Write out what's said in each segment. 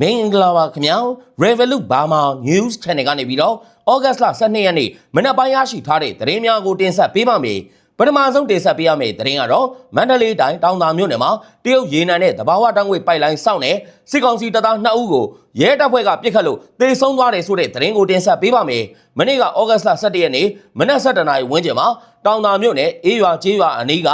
မင်္ဂလာပါခင်ဗျာ Revolut Burma News Channel ကနေပြီးတော့ဩဂတ်စ်လ12ရက်နေ့မနက်ပိုင်းရရှိထားတဲ့သတင်းများကိုတင်ဆက်ပေးပါမယ်ပထမဆုံးတင်ဆက်ပေးရမယ့်သတင်းကတော့မန္တလေးတိုင်းတောင်သာမြို့နယ်မှာတရုတ်ရေနံနဲ့တဘာဝတန်းငွေပိုက်လိုင်းစောင့်တဲ့စစ်ကောင်စီတပ်သား2ဦးကိုရဲတပ်ဖွဲ့ကပြစ်ခတ်လို့တေဆုံးသွားတယ်ဆိုတဲ့သတင်းကိုတင်ဆက်ပေးပါမယ်မနေ့ကဩဂတ်စ်လ17ရက်နေ့မနက်7:00နာရီဝန်းကျင်မှာတောင်သာမြို့နယ်အေးရွာကျေးရွာအနီးက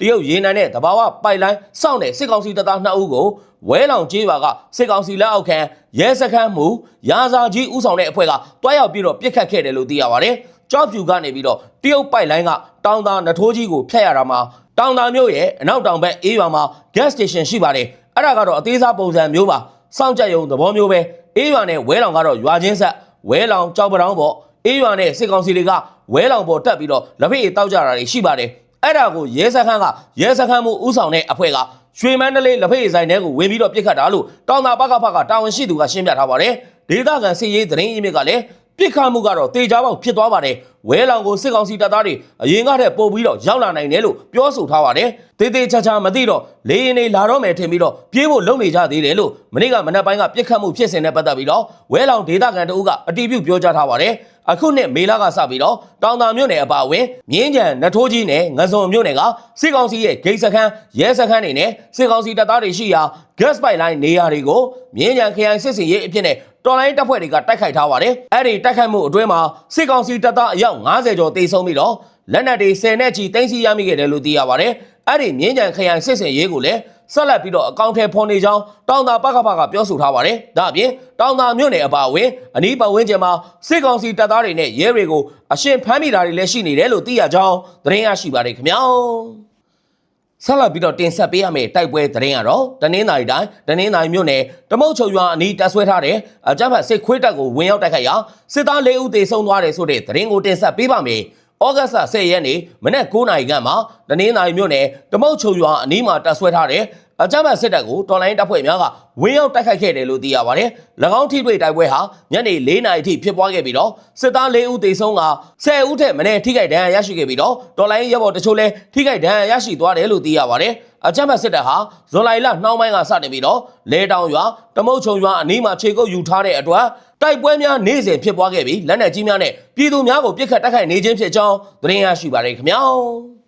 တရုတ်ရေနံနဲ့တဘာဝပိုက်လိုင်းစောင့်တဲ့စစ်ကောင်စီတပ်သား2ဦးကို ဝဲလောင်ကျေးရွာကစစ်ကောင်စီလက်အောက်ခံရဲစခန်းမူရာဇာကြီးဦးဆောင်တဲ့အဖွဲ့ကတွားရောက်ပြီးတော့ပြစ်ခတ်ခဲ့တယ်လို့သိရပါတယ်ကြောက်ဖြူကနေပြီးတော့တရုတ်ပိုက်လိုင်းကတောင်သာနထိုးကြီးကိုဖျက်ရတာမှာတောင်သာမြို့ရဲ့အနောက်တောင်ဘက်အေးရွာမှာ gas station ရှိပါတယ်အဲ့ဒါကတော့အသေးစားပုံစံမျိုးပါစောင့်ကြရုံသဘောမျိုးပဲအေးရွာနဲ့ဝဲလောင်ကတော့ရွာချင်းဆက်ဝဲလောင်ကြောက်ပတောင်းပေါ့အေးရွာနဲ့စစ်ကောင်စီတွေကဝဲလောင်ပေါ်တက်ပြီးတော့လက်ဖက်ရည်တောက်ကြတာတွေရှိပါတယ်အဲ့ဒါကိုရဲစခန်းကရဲစခန်းမှုဥဆောင်တဲ့အဖွဲ့က ရွှေမန္တလေးလက်ဖက်ရည်ဆိုင်ထဲကိုဝင်ပြီးတော့ပြစ်ခတ်တာလို့တောင်သာပကဖကတာဝန်ရှိသူကရှင်းပြထားပါတယ်ဒေသခံစစ်ရေးသတင်းရင်းမြစ်ကလည်းပြစ်ခတ်မှုကတော့တေချာပေါက်ဖြစ်သွားပါတယ်ဝဲလောင်ကိုစစ်ကောင်စီတပ်သားတွေအရင်ကတည်းကပို့ပြီးတော့ရောက်လာနိုင်တယ်လို့ပြောဆိုထားပါတယ်တေးသေးချာချာမသိတော့လေရင်တွေလာတော့မယ်ထင်ပြီးတော့ပြေးဖို့လုပ်နေကြသေးတယ်လို့မနေ့ကမနက်ပိုင်းကပြစ်ခတ်မှုဖြစ်စဉ်နဲ့ပတ်သက်ပြီးတော့ဝဲလောင်ဒေသခံတအုပ်ကအတီးပြုတ်ပြောကြားထားပါတယ် အခုနှစ်မေလကစပြီးတော့တောင်တာမြို့နယ်အပါအဝင်မြင်းကြံနထိုးကြီးနဲ့ငစုံမြို့နယ်ကစစ်ကောင်စီရဲ့ဂိတ်စခန်းရဲစခန်းတွေနဲ့စစ်ကောင်စီတပ်သားတွေရှိရာ gas pipeline နေရာတွေကိုမြင်းကြံခရိုင်စစ်စင်ရေးအဖြစ်နဲ့တော်လိုင်းတပ်ဖွဲ့တွေကတိုက်ခိုက်ထားပါတယ်။အဲ့ဒီတိုက်ခိုက်မှုအတွင်းမှာစစ်ကောင်စီတပ်သားအယောက်90ကျော်တေဆုံးပြီးတော့လက်နက်တွေ10နဲ့ချီတင်စီရမိခဲ့တယ်လို့သိရပါတယ်။အဲ့ဒီမြင်းကြံခရိုင်စစ်စင်ရေးကိုလည်း ဆက်လက်ပြီးတော့အကောင့်ထဲဖော်နေကြောင်းတောင်တာပကပကပြောဆိုထားပါတယ်။ဒါအပြင်တောင်တာမြို့နယ်အပါအဝင်အနီးပတ်ဝန်းကျင်မှာစစ်ကောင်စီတပ်သားတွေနဲ့ရဲတွေကိုအရှင်ဖမ်းမိတာတွေလည်းရှိနေတယ်လို့သိရကြောင်းသတင်းရရှိပါတယ်ခင်ဗျာ။ဆက်လက်ပြီးတော့တင်ဆက်ပေးရမယ့်တိုက်ပွဲသတင်းကတော့တနင်္သာရီတိုင်းတနင်္သာရီမြို့နယ်တမုတ်ချုံရွာအနီးတပ်ဆွဲထားတဲ့အကြမ်းဖက်စစ်ခွေးတပ်ကိုဝင်ရောက်တိုက်ခိုက်ရာစစ်သား၄ဦးသေဆုံးသွားတယ်ဆိုတဲ့သတင်းကိုတင်ဆက်ပေးပါမယ်။ဩဂတ်စ်လ10ရက်နေ့မနက်9:00နာရီခန့်မှာတနင်္သာရီမြို့နယ်တမုတ်ချုံရွာအနီးမှာတပ်ဆွဲထားတဲ့ အကြမ်းဖက်စစ်တပ်ကိုတော်လိုင်းတပ်ဖွဲ့များကဝင်းရောက်တိုက်ခိုက်ခဲ့တယ်လို့သိရပါတယ်။၎င်းထိတွေ့တိုက်ပွဲဟာညနေ4နာရီထိဖြစ်ပွားခဲ့ပြီးတော့စစ်သား၄ဦးသေဆုံးက10ဦးထက်မနည်းထိခိုက်ဒဏ်ရာရရှိခဲ့ပြီးတော့တော်လိုင်းရဲဘော်တချို့လည်းထိခိုက်ဒဏ်ရာရရှိသွားတယ်လို့သိရပါတယ်။အကြမ်းဖက်စစ်တပ်ဟာဇွန်လလနှောင်းပိုင်းကစတင်ပြီးတော့လဲတောင်ရွာတမုတ်ချုံရွာအနီးမှာခြေကုပ်ယူထားတဲ့အတွက်တိုက်ပွဲများနေ့စဉ်ဖြစ်ပွားခဲ့ပြီးလက်နက်ကြီးများနဲ့ပြည်သူများကိုပစ်ခတ်တိုက်ခိုက်နေခြင်းဖြစ်ကြောင်းသတင်းရရှိပါရခင်ဗျာ။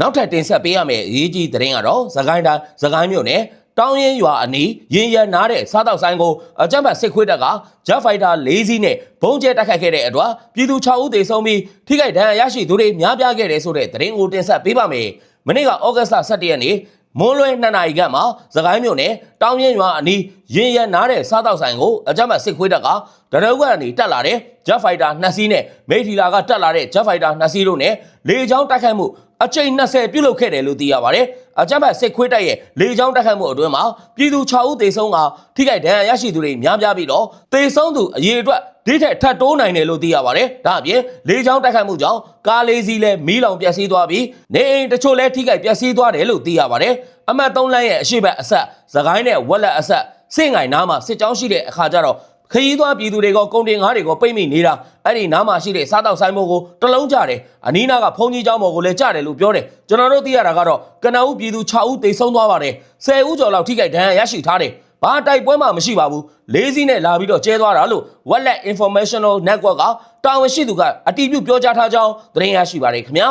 နောက်ထပ်တင်ဆက်ပေးရမယ့်အရေးကြီးသတင်းကတော့သခိုင်းတိုင်းသခိုင်းမြို့နယ်တောင်းရင်ရွာအနီးရင်ရနားတဲ့စားတောက်ဆိုင်ကိုအကြမ်းဖက်စစ်ခွေးတပ်ကဂျက်ဖိုက်တာ၄စီးနဲ့ဘုံကျဲတိုက်ခိုက်ခဲ့တဲ့အတွက်ပြည်သူ6ဦးသေဆုံးပြီးထိခိုက်ဒဏ်ရာရရှိသူတွေများပြားခဲ့တယ်ဆိုတဲ့သတင်းကိုတင်ဆက်ပေးပါမယ်။မနေ့ကဩဂတ်စ်လ17ရက်နေ့မွန်းလွဲ2နာရီခန့်မှာသခိုင်းမြို့နယ်တောင်းရင်ရွာအနီးရင်ရနားတဲ့စားတောက်ဆိုင်ကိုအကြမ်းဖက်စစ်ခွေးတပ်ကတရုတ်ကနေတက်လာတဲ့ဂျက်ဖိုက်တာ2စီးနဲ့မိထီလာကတက်လာတဲ့ဂျက်ဖိုက်တာ2စီးတို့နဲ့လေကြောင်းတိုက်ခိုက်မှု အကြိမ်20ပြုတ်လုပ်ခဲ့တယ်လို့သိရပါတယ်။အကြမ်းဖက်စစ်ခွေးတပ်ရဲ့လေကြောင်းတိုက်ခိုက်မှုအတွင်းမှာပြည်သူ6ဦးသေဆုံးကထိခိုက်ဒဏ်ရာရရှိသူတွေများပြားပြီးတော့သေဆုံးသူအရေအတွက်ဒီထက်ထပ်တိုးနိုင်တယ်လို့သိရပါတယ်။ဒါအပြင်လေကြောင်းတိုက်ခိုက်မှုကြောင့်ကားလေးစီးလည်းမီးလောင်ပျက်စီးသွားပြီးနေအိမ်တချို့လည်းထိခိုက်ပျက်စီးသွားတယ်လို့သိရပါတယ်။အမှတ်3လမ်းရဲ့အရှိတ်အဆက်သခိုင်းနဲ့ဝက်လက်အဆက်စင့်ငိုင်နားမှာစစ်ကြောင်းရှိတဲ့အခါကျတော့ ခရီးသွားပြည်သူတွေကကုန်တင်ငါးတွေကိုပိတ်မိနေတာအဲ့ဒီနားမှာရှိတဲ့စားတောက်ဆိုင်မို့ကိုတလုံးကြတယ်အနီးနားကဖုန်ကြီးเจ้าမော်ကိုလည်းကြတယ်လို့ပြောတယ်ကျွန်တော်တို့သိရတာကတော့ကနအူးပြည်သူ6ဦးသေဆုံးသွားပါတယ်10ဦးကျော်လောက်ထိခိုက်ဒဏ်ရာရရှိထားတယ်ဘာတိုက်ပွဲမှမရှိပါဘူးလေးစီးနဲ့လာပြီးတော့ကျဲသွားတာလို့ Wallet Informational Network ကတာဝန်ရှိသူကအတည်ပြုပြောကြားထားကြောင်းသတင်းရရှိပါတယ်ခင်ဗျာ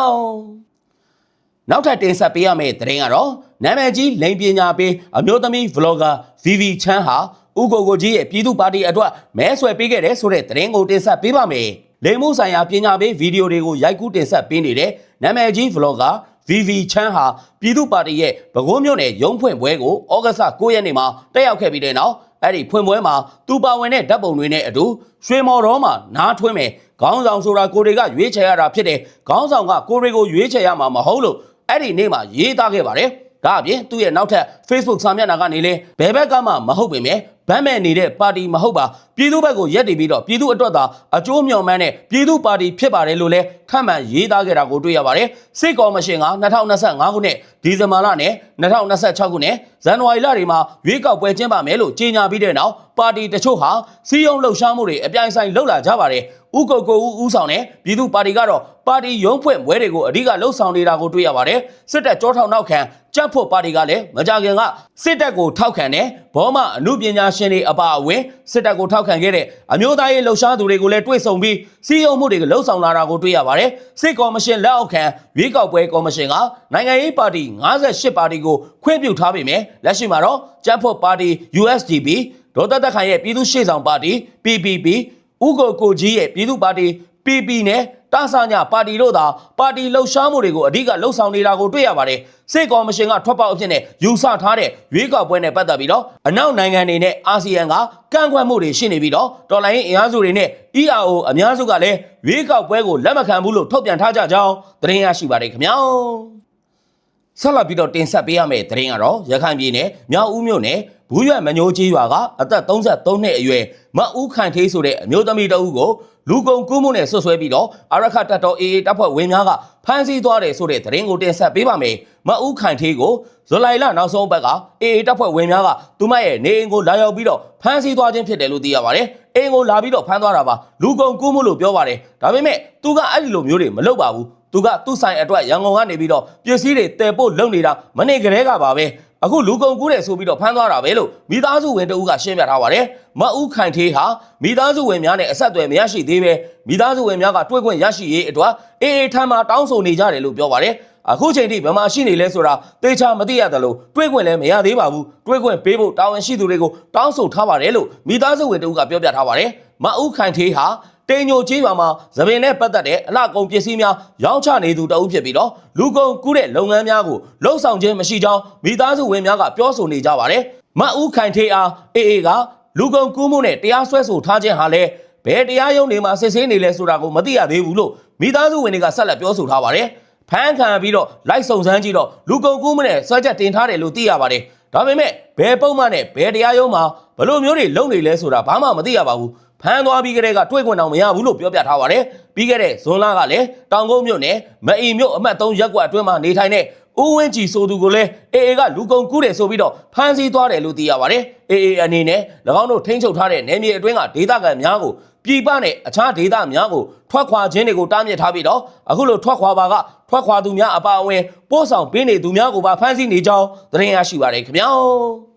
နောက်ထပ်တင်ဆက်ပေးရမယ့်သတင်းကတော့နာမည်ကြီးလိန်ပညာပေးအမျိုးသမီး vlogger VV ချမ်းဟာ ဥကိုကိုကြီးရဲ့ပြည်သူ့ပါတီအတွက်မဲဆွယ်ပေးခဲ့တဲ့ဆိုတဲ့သတင်းကိုတင်ဆက်ပေးပါမယ်။လိန်မှုဆိုင်ရာပညာပေးဗီဒီယိုတွေကိုရိုက်ကူးတင်ဆက်ပေးနေတဲ့နာမည်ကြီး vlogger VV ချမ်းဟာပြည်သူ့ပါတီရဲ့ဗကိုးမြို့နယ်ရုံးဖွင့်ပွဲကိုဩဂတ်စ်9ရက်နေ့မှာတက်ရောက်ခဲ့ပြီးတဲ့နောက်အဲ့ဒီဖွင့်ပွဲမှာသူပါဝင်တဲ့ဓာတ်ပုံတွေနဲ့အတူရွှေမော်တော်မှာနားထွင်းမယ်ခေါင်းဆောင်ဆိုတာကိုတွေကရွေးချယ်ရတာဖြစ်တယ်ခေါင်းဆောင်ကကိုတွေကိုရွေးချယ်ရမှာမဟုတ်လို့အဲ့ဒီနေ့မှာရေးသားခဲ့ပါတယ်ဒါအပြင်သူ့ရဲ့နောက်ထပ် Facebook စာမျက်နှာကနေလဲဘယ်ဘက်ကမှမဟုတ်ပေမဲ့ ဗမ်းမဲ့နေတဲ့ပါတီမဟုတ်ပါပြည်သူဘက်ကိုရက်တည်ပြီးတော့ပြည်သူအတွက်သာအကျိုးမျှော်မှန်းတဲ့ပြည်သူပါတီဖြစ်ပါတယ်လို့လဲထပ်မံရေးသားခဲ့တာကိုတွေ့ရပါတယ်စစ်ကော်မရှင်က2025ခုနှစ်ဒီဇင်ဘာလနဲ့2026ခုနှစ်ဇန်နဝါရီလတွေမှာရွေးကောက်ပွဲကျင်းပမယ်လို့ကြေညာပြီးတဲ့နောက်ပါတီတချို့ဟာစီးရုံလှုပ်ရှားမှုတွေအပြိုင်ဆိုင်လှုပ်လာကြပါတယ်ဥကုတ်ကိုဦးဦးဆောင်တဲ့ပြည်သူပါတီကတော့ပါတီရုံးဖွင့်ပွဲတွေကိုအဓိကလှုပ်ဆောင်နေတာကိုတွေ့ရပါတယ်စစ်တပ်ကြောထောက်နောက်ခံကြက်ဖို့ပါတီကလည်းမကြခင်ကစစ်တပ်ကိုထောက်ခံတဲ့ဘောမအမှုပညာရှင်တွေအပါအဝင်စစ်တပ်ကိုထောက်ခံခဲ့တဲ့အမျိုးသားရေးလှုပ်ရှားသူတွေကိုလည်းတွေ့ဆုံပြီးစီယုံမှုတွေကိုလှုံ့ဆော်လာတာကိုတွေ့ရပါတယ်စစ်ကော်မရှင်လက်အောက်ခံရွေးကောက်ပွဲကော်မရှင်ကနိုင်ငံရေးပါတီ58ပါတီကိုခွင့်ပြုထားပေမဲ့လက်ရှိမှာတော့ကျန်းဖို့ပါတီ USDP ဒေါ်သက်သက်ခိုင်ရဲ့ပြည်သူ့ရှေ့ဆောင်ပါတီ PPP ဥကိုကိုကြီးရဲ့ပြည်သူ့ပါတီ PP နဲ့ တာဆာညာပါတီတို့သာပါတီလှုပ်ရှားမှုတွေကိုအဓိကလှုပ်ဆောင်နေတာကိုတွေ့ရပါတယ်စစ်ကော်မရှင်ကထွက်ပေါက်အဖြစ်နဲ့ယူဆထားတဲ့ရွေးကောက်ပွဲနဲ့ပတ်သက်ပြီးတော့အနောက်နိုင်ငံတွေနဲ့အာဆီယံကကန့်ကွက်မှုတွေရှိနေပြီးတော့တော်လိုင်းရင်အင်အားစုတွေနဲ့ EAO အများစုကလည်းရွေးကောက်ပွဲကိုလက်မခံဘူးလို့ထုတ်ပြန်ထားကြကြောင်းသတင်းရရှိပါတယ်ခင်ဗျာ ဆက်လက်ပြီးတော့တင်ဆက်ပေးရမယ့်သတင်းကတော့ရခိုင်ပြည်နယ်မြောက်ဦးမြို့နယ်ဘူးရွက်မညိုးကြီးရွာကအသက်33နှစ်အရွယ်မဦးခိုင်ထေးဆိုတဲ့အမျိုးသမီးတဦးကိုလူကုန်ကူးမှုနဲ့ဆွဆွဲပြီးတော့အရခတ်တပ်တော် AA တပ်ဖွဲ့ဝင်များကဖမ်းဆီးသွားတယ်ဆိုတဲ့သတင်းကိုတင်ဆက်ပေးပါမယ်။မဦးခိုင်ထေးကိုဇူလိုင်လနောက်ဆုံးပတ်က AA တပ်ဖွဲ့ဝင်များကသူမရဲ့နေအိမ်ကိုလာရောက်ပြီးတော့ဖမ်းဆီးသွားခြင်းဖြစ်တယ်လို့သိရပါတယ်။အိမ်ကိုလာပြီးတော့ဖမ်းသွားတာပါလူကုန်ကူးမှုလို့ပြောပါတယ်။ဒါပေမဲ့သူကအဲ့ဒီလိုမျိုးတွေမလုပ်ပါဘူး။ သူကသူ့ဆိုင်အတွက်ရန်ကုန်ကနေပြီးတော့ပစ္စည်းတွေတည်ပို့လုပ်နေတာမနေ့ကလေးကပါပဲအခုလူကုန်ကူးတယ်ဆိုပြီးတော့ဖမ်းသွားတာပဲလို့မိသားစုဝင်တဦးကရှင်းပြထားပါတယ်မအူးခိုင်သေးဟာမိသားစုဝင်များနဲ့အဆက်အသွယ်မရရှိသေးပဲမိသားစုဝင်များကတွေ့ခွင့်ရရှိရေးအတွက်အေးအေးထမ်းမှာတောင်းဆိုနေကြတယ်လို့ပြောပါတယ်အခုချိန်ထိဘယ်မှာရှိနေလဲဆိုတာသေချာမသိရတယ်လို့တွေးခွင့်လည်းမရသေးပါဘူးတွေးခွင့်ပေးဖို့တာဝန်ရှိသူတွေကိုတောင်းဆိုထားပါတယ်လို့မိသားစုဝင်တဦးကပြောပြထားပါတယ်မအူးခိုင်သေးဟာ တိန်ညိုကြီးပါမှာသပင်နဲ့ပတ်သက်တဲ့အလှကုန်ပစ္စည်းများရောင်းချနေသူတအုပ်ဖြစ်ပြီးတော့လူကုန်ကူးတဲ့လုပ်ငန်းများကိုလှုပ်ဆောင်ခြင်းမရှိကြောင်းမိသားစုဝင်များကပြောဆိုနေကြပါတယ်။မအူးခိုင်ထေးအားအေးအေးကလူကုန်ကူးမှုနဲ့တရားစွဲဆိုထားခြင်းဟာလည်းဘယ်တရားရုံးတွေမှာစစ်ဆေးနေလဲဆိုတာကိုမသိရသေးဘူးလို့မိသားစုဝင်တွေကဆက်လက်ပြောဆိုထားပါတယ်။ဖမ်းခံပြီးတော့လိုက်စုံစမ်းကြည့်တော့လူကုန်ကူးမှုနဲ့စွဲချက်တင်ထားတယ်လို့သိရပါတယ်။ဒါပေမဲ့ဘယ်ပုံမှန်နဲ့ဘယ်တရားရုံးမှာဘယ်လိုမျိုးတွေလုပ်နေလဲဆိုတာဘာမှမသိရပါဘူး။ ဖမ်းသွားပြီးကလေးကတွေ့ခွင့်တော့မရဘူးလို့ပြောပြထားပါတယ်။ပြီးခဲ့တဲ့ဇွန်လကလည်းတောင်ကုန်းမြို့နယ်မအီမြို့အမှတ်3ရပ်ကွက်အတွင်းမှာနေထိုင်တဲ့ဦးဝင်းကြည်ဆိုသူကိုလည်းအေအေကလူကုန်ကူးတယ်ဆိုပြီးတော့ဖမ်းဆီးသွားတယ်လို့သိရပါတယ်။အေအေအနေနဲ့၎င်းတို့ထိန်းချုပ်ထားတဲ့နယ်မြေအတွင်းကဒေသခံများကိုပြည်ပနဲ့အခြားဒေသများကိုထွက်ခွာခြင်းတွေကိုတားမြစ်ထားပြီးတော့အခုလိုထွက်ခွာပါကထွက်ခွာသူများအပါအဝင်ပို့ဆောင်ပေးနေသူများကိုပါဖမ်းဆီးနေကြောင်းသတင်းရရှိပါတယ်ခင်ဗျာ။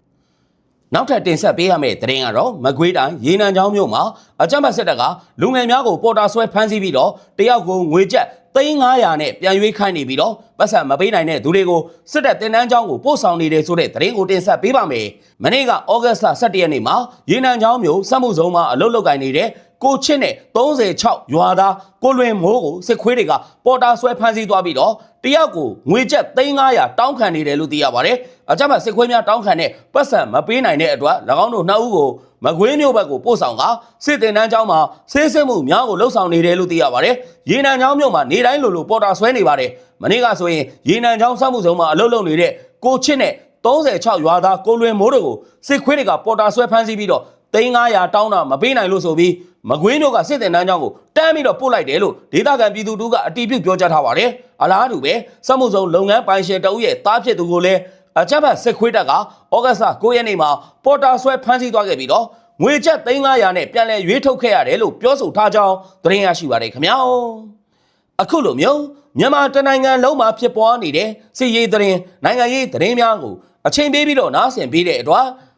နောက်ထပ်တင်ဆက်ပေးရမယ့်သတင်းကတော့မကွေးတိုင်းရေနံချောင်းမြို့မှာအကြမ်းဖက်စစ်တပ်ကလူငယ်များကိုပေါ်တာဆွဲဖမ်းဆီးပြီးတော့တယောက်ကိုငွေကျပ်3900နဲ့ပြန်ရွေးခိုင်းနေပြီးတော့ပတ်စံမပေးနိုင်တဲ့သူတွေကိုစစ်တပ်တင်တန်းချောင်းကိုပို့ဆောင်နေတယ်ဆိုတဲ့သတင်းကိုတင်ဆက်ပေးပါမယ်။မနေ့ကဩဂတ်စ်လ17ရက်နေ့မှာရေနံချောင်းမြို့စက်မှုဇုံမှာအလုပ်လုပ်ကိုင်နေတဲ့ ကိုချစ်နဲ့36ရွာသားကိုလွင်မိုးကိုစစ်ခွေးတွေကပေါ်တာဆွဲဖမ်းဆီးသွားပြီးတော့တယောက်ကိုငွေကျပ်3900တောင်းခံနေတယ်လို့သိရပါတယ်။အကြမ်းဖက်စစ်ခွေးများတောင်းခံတဲ့ပတ်စံမပေးနိုင်တဲ့အတွက်၎င်းတို့နှစ်ဦးကိုမကွေးမျိုးဘက်ကိုပို့ဆောင်ကစစ်တင်တန်းကျောင်းမှာဆေးစစ်မှုများကိုလှုပ်ဆောင်နေတယ်လို့သိရပါတယ်။ရေနံကျောင်းမြို့မှာနေတိုင်းလိုလိုပေါ်တာဆွဲနေပါတယ်။မနေ့ကဆိုရင်ရေနံကျောင်းစမှုဆုံးမှာအလုပ်လုပ်နေတဲ့ကိုချစ်နဲ့36ရွာသားကိုလွင်မိုးတို့ကိုစစ်ခွေးတွေကပေါ်တာဆွဲဖမ်းဆီးပြီးတော့ 3900တောင်းတာမပေးနိုင်လို့ဆိုပြီးမကွေးမျိုးကစစ်တင်တန်းကျောင်းကိုတန်းပြီးတော့ပို့လိုက်တယ်လို့ဒေသခံပြည်သူတို့ကအတီးပြုတ်ပြောကြားထားပါတယ်။အလားတူပဲစမှုဆုံးလုပ်ငန်းပိုင်ရှင်တဦးရဲ့တားဖြစ်သူကိုလည်းအကြမ်းဖက်စစ်ခွေးတပ်ကဩဂတ်စ်လ9ရက်နေ့မှာပေါ်တာဆွဲဖမ်းဆီးသွားခဲ့ပြီးတော့ငွေကျပ်3900နဲ့ပြန်လည်ရွေးထုတ်ခဲ့ရတယ်လို့ပြောဆိုထားကြောင်းသတင်းရရှိပါတယ်ခင်ဗျာအခုလိုမျိုးမြန်မာတနိုင်ငံလုံးမှာဖြစ်ပွားနေတဲ့စစ်ရေးသတင်းနိုင်ငံရေးသတင်းများကိုအချိန်ပေးပြီးတော့နားဆင်ပေးတဲ့အတွက်